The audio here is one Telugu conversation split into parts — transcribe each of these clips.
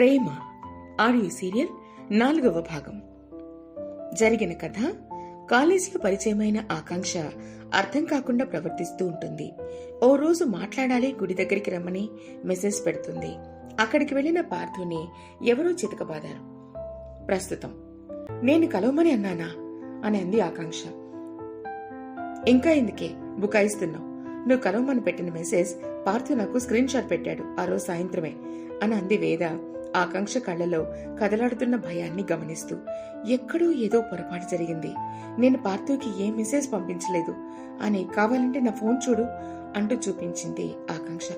ప్రేమ ఆడియో సీరియల్ నాలుగవ భాగం. జరిగిన కథ కాలేజీలో పరిచయమైన ఆకాంక్ష అర్థం కాకుండా ప్రవర్తిస్తూ ఉంటుంది. ఓ రోజు మాట్లాడాలి గుడి దగ్గరికి రమ్మని మెసేజ్ పెడుతుంది. అక్కడికి వెళ్ళిన పార్థుని ఎవరో చితకబాదారు. ప్రస్తుతం. నేను కలవమని అన్నానా? అని అంది ఆకాంక్ష. ఇంకా ఎందుకే? బుకాయిస్తున్నావు నువ్వు కలవమని పెట్టిన మెసేజ్ పార్థు నాకు స్క్రీన్ షాట్ పెట్టాడు ఆ రోజు సాయంత్రమే అని అంది వేద. ఆకాంక్ష కళ్ళలో కదలాడుతున్న భయాన్ని గమనిస్తూ ఎక్కడో ఏదో పొరపాటు జరిగింది. నేను పార్థుకి ఏ మెసేజ్ పంపించలేదు. అని కావాలంటే నా ఫోన్ చూడు అంటూ చూపించింది ఆకాంక్ష.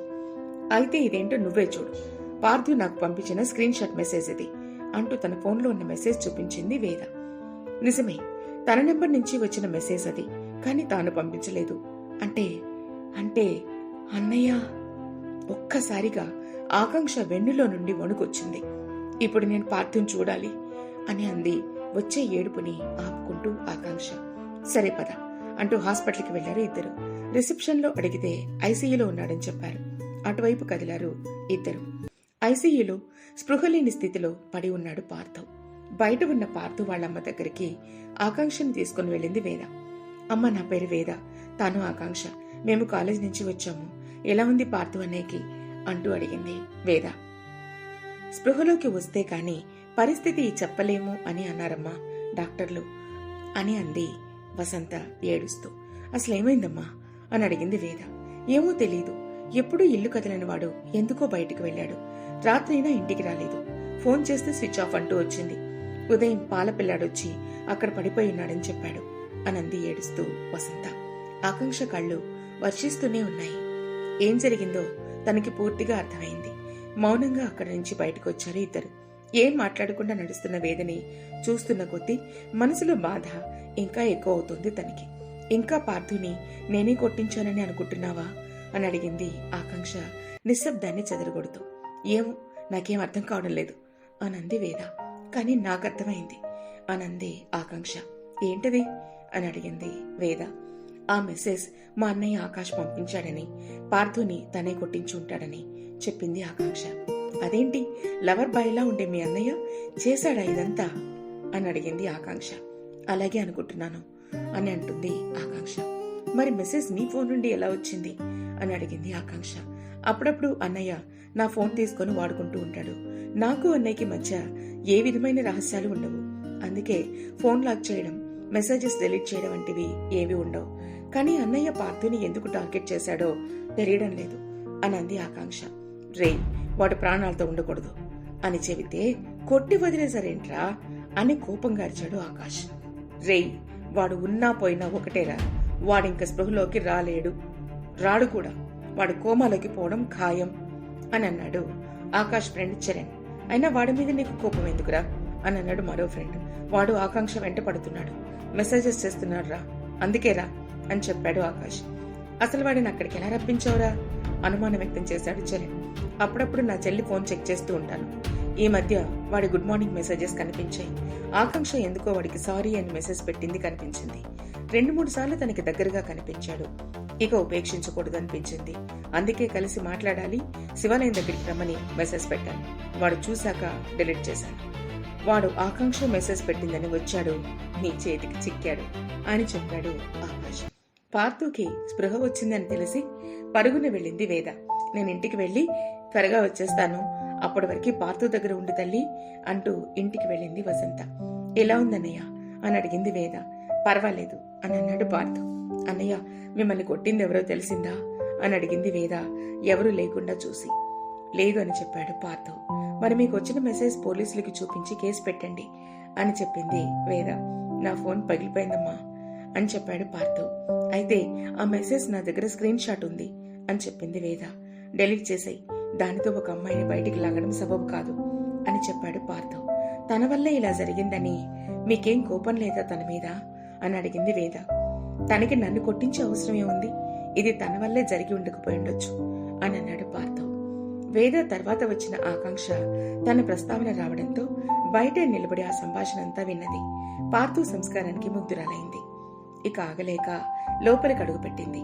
అయితే ఇదేంటో నువ్వే చూడు. పార్థు నాకు పంపించిన స్క్రీన్ షాట్ మెసేజ్ ఇది అంటూ తన ఫోన్లో ఉన్న మెసేజ్ చూపించింది వేద. నిజమే తన నెంబర్ నుంచి వచ్చిన మెసేజ్ అది కానీ తాను పంపించలేదు. అంటే అంటే అన్నయ్య ఒక్కసారిగా ఆకాంక్ష వెన్నులో నుండి వణుకొచ్చింది. ఇప్పుడు నేను పార్థుని చూడాలి అని అంది. వచ్చే ఏడుపుని ఆపుకుంటూ ఆకాంక్ష. సరే పద అంటూ హాస్పిటల్కి వెళ్ళారు ఇద్దరు. రిసెప్షన్లో అడిగితే ఐసీయూలో ఉన్నాడని చెప్పారు. అటువైపు కదిలారు ఇద్దరు. ఐసీయూలో స్పృహ లేని స్థితిలో పడి ఉన్నాడు పార్థవ్. బయట ఉన్న పార్థు వాళ్ళమ్మ దగ్గరికి ఆకాంక్షను తీసుకుని వెళ్ళింది వేద. అమ్మ నా పేరు వేద. తాను ఆకాంక్ష. మేము కాలేజ్ నుంచి వచ్చాము. ఎలా ఉంది పార్థు అనేకి? అంటూ అడిగింది వేద. స్పృహలోకి వస్తే కాని పరిస్థితి చెప్పలేము అని అన్నారమ్మా డాక్టర్లు. అని అంది వసంత ఏడుస్తూ. అసలేమైందమ్మా అని అడిగింది వేద. ఏమో తెలీదు. ఎప్పుడూ ఇల్లు కదలని వాడు ఎందుకో బయటికి వెళ్ళాడు. రాత్రైనా ఇంటికి రాలేదు. ఫోన్ చేస్తే స్విచ్ ఆఫ్ అంటూ వచ్చింది. ఉదయం పాల పిల్లాడొచ్చి అక్కడ పడిపోయి ఉన్నాడని చెప్పాడు అనంది ఏడుస్తూ వసంత. ఆకాంక్ష కళ్ళు వర్షిస్తూనే ఉన్నాయి. ఏం జరిగిందో తనకి పూర్తిగా అర్థమైంది. మౌనంగా అక్కడి నుంచి బయటకు వచ్చారు ఇద్దరు. ఏం మాట్లాడకుండా నడుస్తున్న వేదని చూస్తున్న కొద్దీ మనసులో బాధ ఇంకా ఎక్కువ అవుతుంది తనకి. ఇంకా పార్థుని నేనే కొట్టించానని అనుకుంటున్నావా? అని అడిగింది ఆకాంక్ష నిశ్శబ్దాన్ని చెదరగొడుతూ. ఏమో నాకేం అర్థం కావడం లేదు అనంది వేద. కానీ నాకు అర్థమైంది అనంది ఆకాంక్ష. ఏంటది? అని అడిగింది వేద. ఆ మెసేజ్ మా అన్నయ్య ఆకాష్ పంపించాడని పార్థుని తనే కొట్టించి ఉంటాడని చెప్పింది ఆకాంక్ష అదేంటి? లవర్ బాయ్లా ఉండే మీ అన్నయ్య చేశాడా ఇదంతా? అని అడిగింది ఆకాంక్ష. అలాగే అనుకుంటున్నాను అని అంటుంది ఆకాంక్ష. మరి మెసేజ్ నీ ఫోన్ నుండి ఎలా వచ్చింది? అని అడిగింది ఆకాంక్ష. అప్పుడప్పుడు అన్నయ్య నా ఫోన్ తీసుకొని వాడుకుంటూ ఉంటాడు. నాకు అన్నయ్యకి మధ్య ఏ విధమైన రహస్యాలు ఉండవు. అందుకే ఫోన్ లాక్ చేయడం మెసేజెస్ డిలీట్ చేయడం వంటివి ఏవి ఉండవు. కానీ అన్నయ్య పార్థిని ఎందుకు టార్గెట్ చేశాడో తెలియడం లేదు అని అంది ఆకాంక్ష. రే వాడు ప్రాణాలతో ఉండకూడదు అని చెబితే కొట్టి వదిలేశారేంట్రా అని కోపంగా అరిచాడు ఆకాష్. రేయ్ వాడు ఉన్నా పోయినా ఒకటేరా వాడింక స్పృహలోకి రాలేడు. రాడు కూడా వాడు కోమాలోకి పోవడం ఖాయం అని అన్నాడు ఆకాష్ ఫ్రెండ్ చరణ్. అయినా వాడి మీద నీకు కోపం ఎందుకురా అని అన్నాడు మరో ఫ్రెండ్. వాడు ఆకాంక్ష వెంట పడుతున్నాడు. మెసేజెస్ చేస్తున్నాడు రా అందుకేరా అని చెప్పాడు ఆకాష్. అసలు వాడిని అక్కడికి ఎలా రప్పించావురా? అనుమానం వ్యక్తం చేశాడు చరణ్ అప్పుడప్పుడు నా చెల్లి ఫోన్ చెక్ చేస్తూ ఉంటాను. ఈ మధ్య వాడి గుడ్ మార్నింగ్ మెసేజెస్ కనిపించాయి. ఆకాంక్ష ఎందుకో వాడికి సారీ అని మెసేజ్ పెట్టింది కనిపించింది. రెండు మూడు సార్లు తనకి దగ్గరగా కనిపించాడు. ఇక ఉపేక్షించకూడదు అనిపించింది. అందుకే కలిసి మాట్లాడాలి. శివాలయం దగ్గరికి రమ్మని మెసేజ్ పెట్టాను. వాడు చూశాక డిలీట్ చేశాను. వాడు ఆకాంక్ష మెసేజ్ పెట్టిందని వచ్చాడు. నీ చేతికి చిక్కాడు అని చెప్పాడు ఆకాష్. పార్థుకి స్పృహ వచ్చిందని తెలిసి పరుగున వెళ్ళింది వేద. నేను ఇంటికి వెళ్ళి త్వరగా వచ్చేస్తాను. అప్పటి వరకు పార్థు దగ్గర ఉండి తల్లి అంటూ ఇంటికి వెళ్ళింది వసంత. ఎలా ఉందన్నయ్య? అని అడిగింది వేద. పర్వాలేదు అని అన్నాడు పార్థు అన్నయ్య మిమ్మల్ని కొట్టింది ఎవరో తెలిసిందా? అని అడిగింది వేద. ఎవరూ లేకుండా చూసి. లేదు అని చెప్పాడు పార్థు మరి మీకు వచ్చిన మెసేజ్ పోలీసులకి చూపించి కేసు పెట్టండి అని చెప్పింది వేద. నా ఫోన్ పగిలిపోయిందమ్మా. అని చెప్పాడు పార్థవ్ అయితే ఆ మెసేజ్ నా దగ్గర స్క్రీన్ షాట్ ఉంది అని చెప్పింది వేద. డెలీట్ చేసాయి. దానితో ఒక అమ్మాయిని బయటికి లాగడం సబబు కాదు అని చెప్పాడు పార్థవ్ తన వల్ల ఇలా జరిగిందని మీకేం కోపం లేదా తన మీద? అని అడిగింది వేద. తనకి నన్ను కొట్టించే అవసరమే ఉంది ఇది తన వల్లే జరిగి ఉండకపోయి ఉండొచ్చు అని అన్నాడు పార్థవ్ వేద తర్వాత వచ్చిన ఆకాంక్ష తన ప్రస్తావన రావడంతో బయటే నిలబడి ఆ సంభాషణ అంతా విన్నది. పార్థు సంస్కారానికి ముగ్ధురాలైంది. ఇక ఆగలేక లోపలికి అడుగుపెట్టింది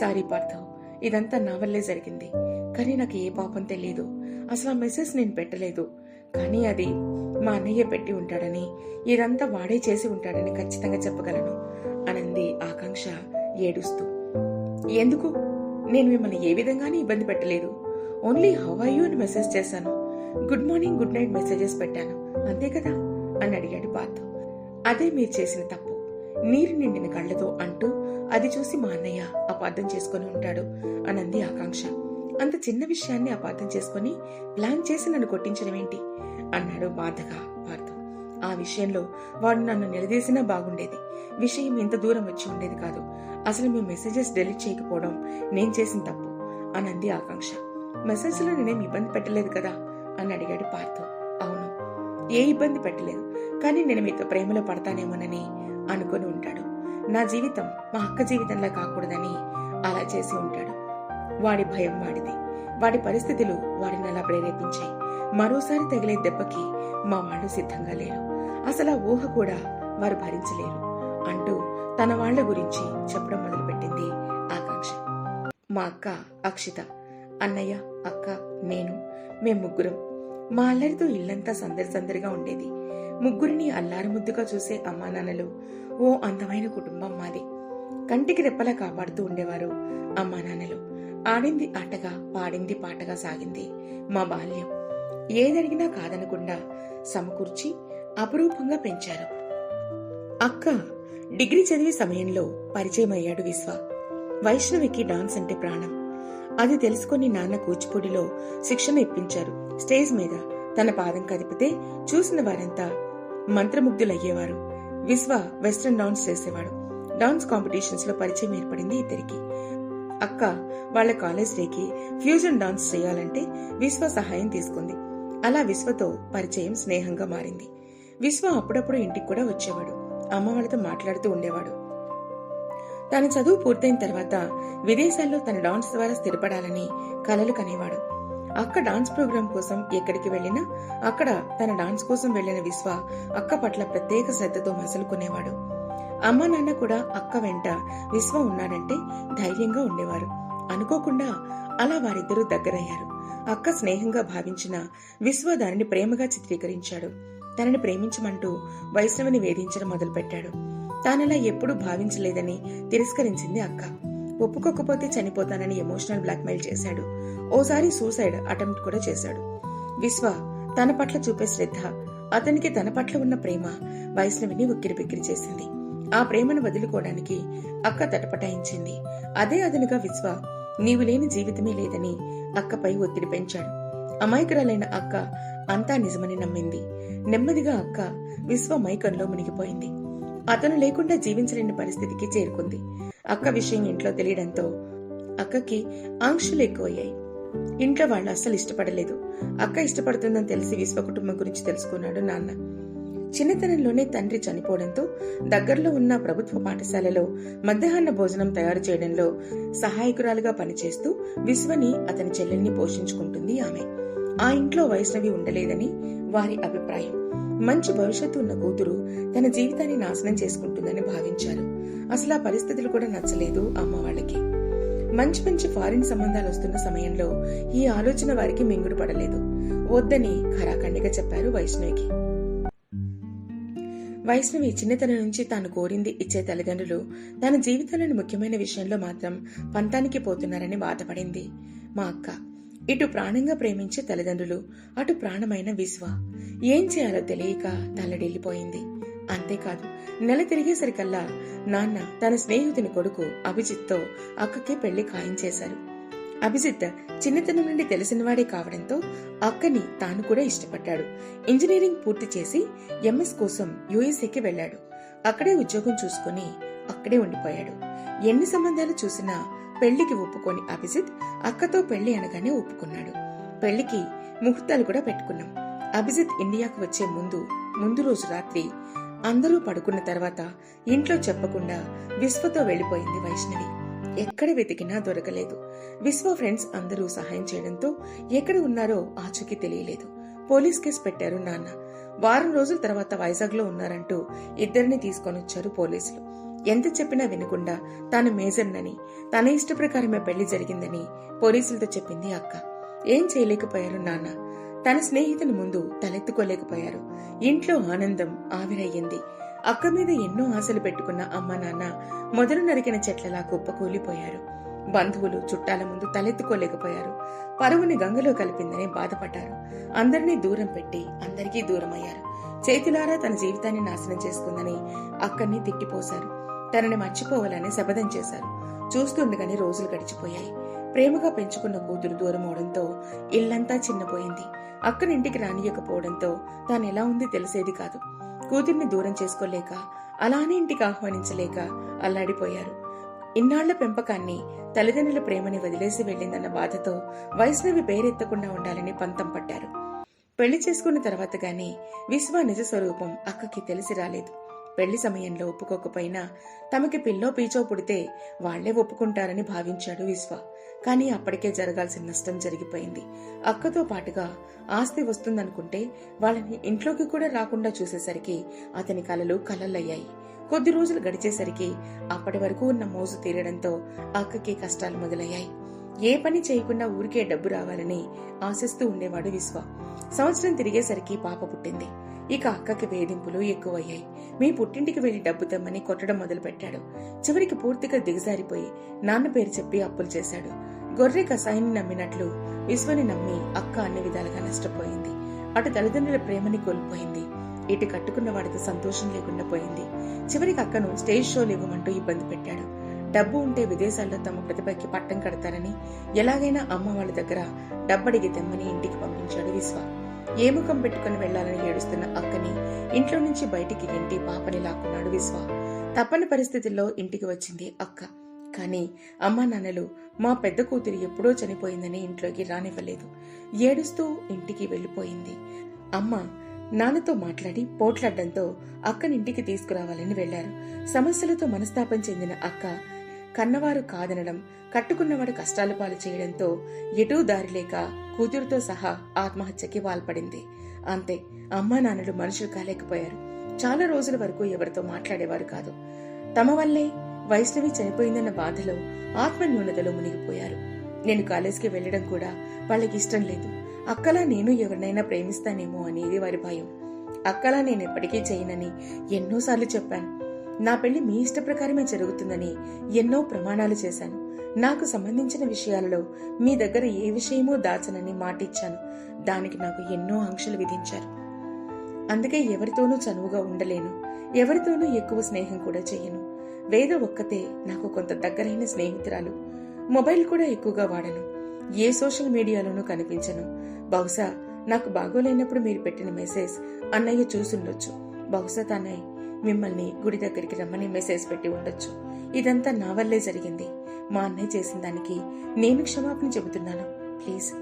సారీ పార్థవ్ ఇదంతా నా వల్లే జరిగింది. కానీ నాకు ఏ పాపం తెలియదు అసలు ఆ మెసేజ్ నేను పెట్టలేదు. కానీ అది మా అన్నయ్య పెట్టి ఉంటాడని ఇదంతా వాడే చేసి ఉంటాడని ఖచ్చితంగా చెప్పగలను అనంది ఆకాంక్ష ఏడుస్తూ. ఎందుకు? నేను మిమ్మల్ని ఏ విధంగానే ఇబ్బంది పెట్టలేదు. ఓన్లీ హౌ ఆర్ యూ అని మెసేజ్ చేశాను. Good morning good night messages పెట్టాను. అంతే కదా? అని అడిగాడు పార్థు అదే మీరు చేసిన తప్పు. నీరు నిండిన కళ్ళతో అంటూ అది చూసి మా అన్నయ్య అపార్థం చేసుకుని ఉంటాడు అనంది ఆకాంక్ష. అంత చిన్న విషయాన్ని అపార్థం చేసుకుని ప్లాన్ చేసి నన్ను కొట్టించడం ఏంటి? అన్నాడు బాధగా పార్థు. ఆ విషయంలో వాడు నన్ను నిలదీసినా బాగుండేది. విషయం ఇంత దూరం వచ్చి ఉండేది కాదు. అసలు మీ మెసేజెస్ డెలీట్ చేయకపోవడం నేను చేసిన తప్పు. అనంది ఆకాంక్ష. మెసేజ్లో నేనేం ఇబ్బంది పెట్టలేదు కదా? అని అడిగాడు పార్థు. అవును. ఏ ఇబ్బంది పెట్టలేదు. కానీ నేను మీతో ప్రేమలో పడతానేమోనని అనుకొని ఉంటాడు. నా జీవితం మా అక్క జీవితంలా కాకూడదని అలా చేసి ఉంటాడు. వాడి భయం వాడిది. వాడి పరిస్థితులు వాడిని అలా ప్రేరేపించాయి. మరోసారి తగిలే దెబ్బకి మా వాళ్ళు సిద్ధంగా లేరు. అసలు ఆ ఊహ కూడా వారు భరించలేరు. అంటూ తన వాళ్ళ గురించి చెప్పడం మొదలుపెట్టింది ఆకాంక్ష. మా అక్క అక్షిత అన్నయ్య అక్క నేను మేం ముగ్గురం. మా అల్లరితో ఇల్లంతా సందడి సందడిగా ఉండేది. ముగ్గురిని అల్లారుముద్దుగా చూసే అమ్మా నాన్నలు ఓ అందమైన కుటుంబం మాది. కంటికి రెప్పలా కాపాడుతూ ఉండేవారు అమ్మా నాన్నలు ఆడింది ఆటగా పాడింది పాటగా సాగింది మా బాల్యం. ఏదడిగినా కాదనకుండా సమకూర్చి అపురూపంగా పెంచారు. అక్క డిగ్రీ చదివే సమయంలో పరిచయం అయ్యాడు విశ్వ. వైష్ణవికి డాన్స్ అంటే ప్రాణం. అది తెలుసుకొని నాన్న కూచిపూడిలో శిక్షణ ఇప్పించారు. స్టేజ్ మీద తన పాదం కదిపితే చూసిన వారంతా మంత్రముగ్ధులయ్యేవారు. విశ్వ వెస్ట్రన్ డాన్స్ చేసేవాడు. డాన్స్ కాంపిటీషన్స్లో పరిచయం ఏర్పడింది ఇద్దరికి. అక్క వాళ్ళ కాలేజ్ డేకి ఫ్యూజన్ డాన్స్ చేయాలంటే విశ్వ సహాయం తీసుకుంది. అలా విశ్వతో పరిచయం స్నేహంగా మారింది. విశ్వ అప్పుడప్పుడు ఇంటికి కూడా వచ్చేవాడు. అమ్మ వాళ్ళతో మాట్లాడుతూ ఉండేవాడు. తన చదువు పూర్తయిన తర్వాత విదేశాల్లో తన డాన్స్ ద్వారా స్థిరపడాలని కలలు కనేవాడు. అక్క డాన్స్ ప్రోగ్రాం కోసం ఎక్కడికి వెళ్ళినా అక్కడ తన డాన్స్ కోసం వెళ్ళిన విశ్వ అక్క పట్ల ప్రత్యేక శ్రద్ధతో మసలుకునేవాడు. అమ్మ నాన్న కూడా అక్క వెంట విశ్వ ఉన్నాడంటే ధైర్యంగా ఉండేవారు. అనుకోకుండా అలా వారిద్దరూ దగ్గరయ్యారు. అక్క స్నేహంగా భావించిన విశ్వ దానిని ప్రేమగా చిత్రీకరించాడు. తనని ప్రేమించమంటూ వైష్ణవిని వేధించడం మొదలుపెట్టాడు. తానలా ఎప్పుడూ భావించలేదని తిరస్కరించింది అక్క. ఒప్పుకోకపోతే చనిపోతానని ఎమోషనల్ బ్లాక్మెయిల్ చేశాడు. ఓసారి సూసైడ్ అటెంప్ట్ కూడా చేశాడు. విశ్వ తన పట్ల చూపే శ్రద్ధ అతనికి తన పట్ల ఉన్న ప్రేమ వైష్ణవిని ఉక్కిరిబిక్కిరి చేసింది. ఆ ప్రేమను వదులుకోవడానికి అక్క తటపటాయించింది అదే అదనుగా విశ్వ నీవు లేని జీవితమే లేదని అక్కపై ఒత్తిడి పెంచాడు. అమాయకురాలైన అక్క అంతా నిజమని నమ్మింది. నెమ్మదిగా అక్క విశ్వ మైకంలో మునిగిపోయింది. అతను లేకుండా జీవించలేని పరిస్థితికి చేరుకుంది. అక్క విషయం ఇంట్లో తెలియడంతో అక్కకి ఆంక్షలు ఎక్కువయ్యాయి. ఇంట్లో వాళ్ళు అస్సలు ఇష్టపడలేదు. అక్క ఇష్టపడుతుందని తెలిసి విశ్వ కుటుంబం గురించి తెలుసుకున్నాడు నాన్న. చిన్నతనంలోనే తండ్రి చనిపోవడంతో దగ్గరలో ఉన్న ప్రభుత్వ పాఠశాలలో మధ్యాహ్న భోజనం తయారు చేయడంలో సహాయకురాలుగా పనిచేస్తూ విశ్వని అతని చెల్లెల్ని పోషించుకుంటుంది ఆమె. ఆ ఇంట్లో వైష్ణవి ఉండలేదని వారి అభిప్రాయం. మంచి భవిష్యత్తు ఉన్న కూతురు తన జీవితాన్ని నాశనం చేసుకుంటుందని భావించారు. అసలు ఆ పరిస్థితులు కూడా నచ్చలేదు అమ్మ వాళ్ళకి. మంచి మంచి ఫారిన్ సంబంధాలు వస్తున్న సమయంలో ఈ ఆలోచన వారికి మింగుడు పడలేదు. వద్దని ఖరాఖండిగా చెప్పారు వైష్ణవికి. వైష్ణవి చిన్నతనం నుంచి తాను కోరింది ఇచ్చే తల్లిదండ్రులు తన జీవితంలోని ముఖ్యమైన విషయంలో మాత్రం పంతానికి పోతున్నారని బాధపడింది మా అక్క. ఇటు ప్రాణంగా ప్రేమించే తల్లిదండ్రులు అటు ప్రాణమైన విశ్వ. ఏం చేయాలో తెలియక తల్లడిల్లిపోయింది. అంతేకాదు నెల తిరిగేసరికల్లా నాన్న తన స్నేహితుని కొడుకు అభిజిత్తో అక్కకి పెళ్ళి ఖాయం చేశారు. అభిజిత్ చిన్నతనం నుండి తెలిసినవాడే కావడంతో అక్కని తాను కూడా ఇష్టపడ్డాడు. ఇంజనీరింగ్ పూర్తి చేసి ఎంఎస్ కోసం యుఎస్ఏకి వెళ్ళాడు అక్కడే ఉద్యోగం చూసుకుని అక్కడే ఉండిపోయాడు. ఎన్ని సంబంధాలు చూసినా పెళ్ళికి ఒప్పుకొని అభిజిత్ అక్కతో పెళ్ళి అనగానే ఒప్పుకున్నాడు. పెళ్ళికి ముహూర్తాలు కూడా పెట్టుకున్నాం. అభిజిత్ ఇండియాకు వచ్చే ముందు ముందు రోజు రాత్రి అందరూ పడుకున్న తర్వాత ఇంట్లో చెప్పకుండా విశ్వతో వెళ్ళిపోయింది వైష్ణవి. ఎక్కడ వెతికినా దొరకలేదు. విశ్వ ఫ్రెండ్స్ అందరూ సహాయం చేయడంతో ఎక్కడ ఉన్నారో ఆచూకీ తెలియలేదు. పోలీస్ కేసు పెట్టారు నాన్న. వారం రోజుల తర్వాత వైజాగ్లో ఉన్నారంటూ ఇద్దరిని తీసుకొని వచ్చారు పోలీసులు. ఎంత చెప్పినా వినకుండా తాను మేజర్నని తన ఇష్ట ప్రకారమే పెళ్ళి జరిగిందని పోలీసులతో చెప్పింది అక్క. ఏం చేయలేకపోయారు నాన్న? తన స్నేహితుని ముందు తలెత్తుకోలేకపోయారు. ఇంట్లో ఆనందం ఆవిరయ్యింది. అక్క మీద ఎన్నో ఆశలు పెట్టుకున్న అమ్మ నాన్న మొదలు నరికిన చెట్లలా కుప్పకూలిపోయారు. బంధువులు చుట్టాల ముందు తలెత్తుకోలేకపోయారు. పరువుని గంగలో కలిపిందని బాధపడ్డారు. అందరినీ దూరం పెట్టి అందరికీ దూరమయ్యారు. చేతులారా తన జీవితాన్ని నాశనం చేసుకుందని అక్కడిని తిట్టిపోశారు. తనని మర్చిపోవాలని శపథం చేశారు. చూస్తుండగానే రోజులు గడిచిపోయాయి. ప్రేమగా పెంచుకున్న కూతురు దూరం అవడంతో ఇల్లంతా చిన్నపోయింది. అక్కనింటికి రానియకపోవడంతో తాను ఎలా ఉంది తెలిసేది కాదు. కూతుర్ని దూరం చేసుకోలేక అలానే ఇంటికి ఆహ్వానించలేక అల్లాడిపోయారు. ఇన్నాళ్ళ పెంపకాన్ని తల్లిదండ్రుల ప్రేమని వదిలేసి వెళ్ళిందన్న బాధతో వైష్ణవి పేరెత్తకుండా ఉండాలని పంతం పట్టారు. పెళ్ళి చేసుకున్న తర్వాత గాని విశ్వ నిజ స్వరూపం అక్కకి తెలిసి రాలేదు. పెళ్ళి సమయంలో ఒప్పుకోకపోయినా తమకి పిల్లో పీచో పుడితే వాళ్ళే ఒప్పుకుంటారని భావించాడు విశ్వ. కానీ అప్పటికే జరగాల్సిన నష్టం జరిగిపోయింది. అక్కతో పాటుగా ఆస్తి వస్తుందనుకుంటే వాళ్ళని ఇంట్లోకి కూడా రాకుండా చూసేసరికి అతని కలలు కలలయ్యాయి కొద్ది రోజులు గడిచేసరికి అప్పటి వరకు ఉన్న మోజు తీరడంతో అక్కకి కష్టాలు మొదలయ్యాయి. ఏ పని చేయకుండా ఊరికే డబ్బు రావాలని ఆశిస్తూ ఉండేవాడు విశ్వ. సంవత్సరం తిరిగేసరికి పాప పుట్టింది. ఇక అక్కకి వేధింపులు ఎక్కువయ్యాయి. మీ పుట్టింటికి వెళ్ళి డబ్బు తెమ్మని కొట్టడం మొదలుపెట్టాడు. చివరికి పూర్తిగా దిగజారిపోయి నాన్న పేరు చెప్పి అప్పులు చేశాడు. గొర్రె కసాయిని నమ్మినట్లు విశ్వని నమ్మి అక్క అన్ని విధాలుగా నష్టపోయింది. అటు తల్లిదండ్రుల ప్రేమని కోల్పోయింది. ఇటు కట్టుకున్న వాడికి సంతోషం లేకుండా పోయింది. చివరికి అక్కను స్టేజ్ షోలు ఇవ్వమంటూ ఇబ్బంది పెట్టాడు. డబ్బు ఉంటే విదేశాల్లో తమ ప్రతిభకి పట్టం కడతారని ఎలాగైనా అమ్మ వాళ్ళ దగ్గర డబ్బడిగి తెమ్మని ఇంటికి పంపించాడు విశ్వ. ఏ ముఖం పెట్టుకుని వెళ్ళాలని ఏడుస్తున్న అక్కని ఇంట్లో నుంచి బయటికి గెంటి పాపని లాక్కున్నాడు విశ్వ. తప్పని పరిస్థితుల్లో ఇంటికి వచ్చింది అక్క. కానీ అమ్మా నాన్నలు మా పెద్ద కూతురు ఎప్పుడో చనిపోయిందని ఇంట్లోకి రానివ్వలేదు. ఏడుస్తూ ఇంటికి వెళ్ళిపోయింది. అమ్మ నాన్నతో మాట్లాడి పోట్లాడడంతో అక్కనింటికి తీసుకురావాలని వెళ్ళారు సమస్యలతో మనస్తాపం చెందిన అక్క కన్నవారు కాదనడం కట్టుకున్నవాడు కష్టాలు పాలు చేయడంతో ఎటూ దారి లేక కూతురుతో సహా ఆత్మహత్యకి వాల్పడింది. అంతే అమ్మా నాన్నలు మనుషులు కాలేకపోయారు. చాలా రోజుల వరకు ఎవరితో మాట్లాడేవారు కాదు. తమ వల్లే వైష్ణవి చనిపోయిందన్న బాధలో ఆత్మ న్యూనతలో మునిగిపోయారు. నేను కాలేజీకి వెళ్ళడం కూడా వాళ్ళకి ఇష్టం లేదు. అక్కలా నేను ఎవరినైనా ప్రేమిస్తానేమో అనేది వారి భయం. అక్కలా నేను ఎప్పటికీ చేయనని ఎన్నోసార్లు చెప్పాను. నా పెళ్ళి మీ ఇష్ట ప్రకారమే జరుగుతుందని ఎన్నో ప్రమాణాలు చేశాను. నాకు సంబంధించిన విషయాలలో మీ దగ్గర ఏ విషయమూ దాచనని మాటిచ్చాను. దానికి నాకు ఎన్నో ఆంక్షలు విధించారు. అందుకే ఎవరితోనూ చనువుగా ఉండలేను. ఎవరితోనూ ఎక్కువ స్నేహం కూడా చెయ్యను. వేద ఒక్కతే నాకు కొంత దగ్గరైన స్నేహితురాలు. మొబైల్ కూడా ఎక్కువగా వాడను. ఏ సోషల్ మీడియాలోనూ కనిపించను. బహుశా నాకు బాగోలేనప్పుడు మీరు పెట్టిన మెసేజ్ అన్నయ్య చూసుండొచ్చు. బహుశా తనయ్య మిమ్మల్ని గుడి దగ్గరికి రమ్మని మెసేజ్ పెట్టి ఉండొచ్చు. ఇదంతా నా వల్లే జరిగింది. మా అన్నయ్య చేసిన దానికి నేను క్షమాపణ చెబుతున్నాను. ప్లీజ్.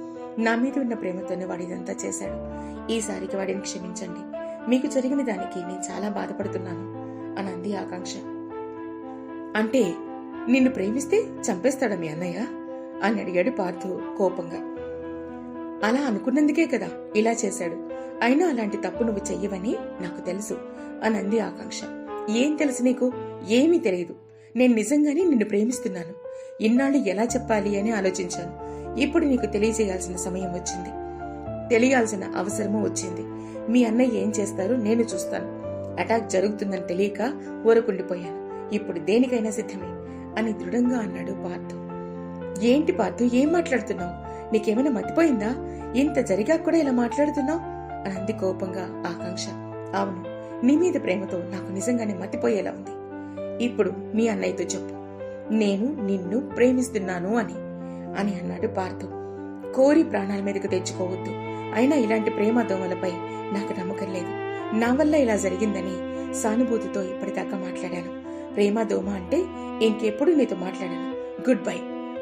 నా మీద ఉన్న ప్రేమతోనే వాడు ఇదంతా చేశాడు. ఈసారికి వాడిని క్షమించండి. మీకు జరిగిన దానికి నేను చాలా బాధపడుతున్నాను. అని అంది ఆకాంక్ష. అంటే నిన్ను ప్రేమిస్తే చంపేస్తాడా మీ అన్నయ్య? అని అడిగాడు పార్థు కోపంగా. అలా అనుకున్నందుకే కదా ఇలా చేశాడు. అయినా అలాంటి తప్పు నువ్వు చెయ్యవని నాకు తెలుసు అని అంది ఆకాంక్ష. ఏం తెలుసు నీకు? ఏమీ తెలియదు. నేను నిజంగానే నిన్ను ప్రేమిస్తున్నాను. ఇన్నాళ్ళు ఎలా చెప్పాలి అని ఆలోచించాను. ఇప్పుడు నీకు తెలియజేయాల్సిన సమయం వచ్చింది. తెలియాల్సిన అవసరము వచ్చింది. మీ అన్నయ్య ఏం చేస్తారో నేను చూస్తాను. అటాక్ జరుగుతుందని తెలియక ఊరకుండిపోయాను. ఇప్పుడు దేనికైనా సిద్ధమే అని దృఢంగా అన్నాడు పార్థు. ఏంటి పార్థు? ఏం మాట్లాడుతున్నావు? నీకేమైనా మతిపోయిందా? ఇంత జరిగా కూడా ఇలా మాట్లాడుతున్నావు? అంది కోపంగా ఆకాంక్ష. అవును నీ మీద ప్రేమతో నాకు నిజంగానే మతిపోయేలా ఉంది. ఇప్పుడు మీ అన్నయ్యతో చెప్పు. నేను నిన్ను ప్రేమిస్తున్నాను అని అని అన్నాడు పార్థు. కోరి ప్రాణాల మీదకు తెచ్చుకోవద్దు. అయినా ఇలాంటి ప్రేమ దోమలపై నాకు నమ్మకం లేదు. నా వల్ల ఇలా జరిగిందని సానుభూతితో ఇప్పటిదాకా మాట్లాడాను. ప్రేమ దోమ అంటే ఇంకెప్పుడు నీతో మాట్లాడాను. గుడ్ బై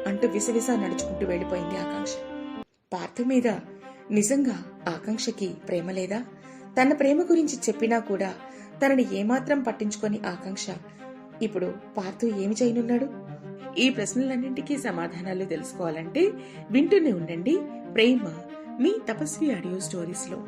అంటూ విసవిస నడుచుకుంటూ వెళ్ళిపోయింది ఆకాంక్ష. పార్థు మీద నిజంగా ఆకాంక్షకి ప్రేమ లేదా? తన ప్రేమ గురించి చెప్పినా కూడా తనని ఏమాత్రం పట్టించుకొని ఆకాంక్ష ఇప్పుడు పార్థు ఏమి చేయనున్నాడు? ఈ ప్రశ్నలన్నింటికీ సమాధానాలు తెలుసుకోవాలంటే వింటూనే ఉండండి ప్రేమ మీ తపస్వి ఆడియో స్టోరీస్లో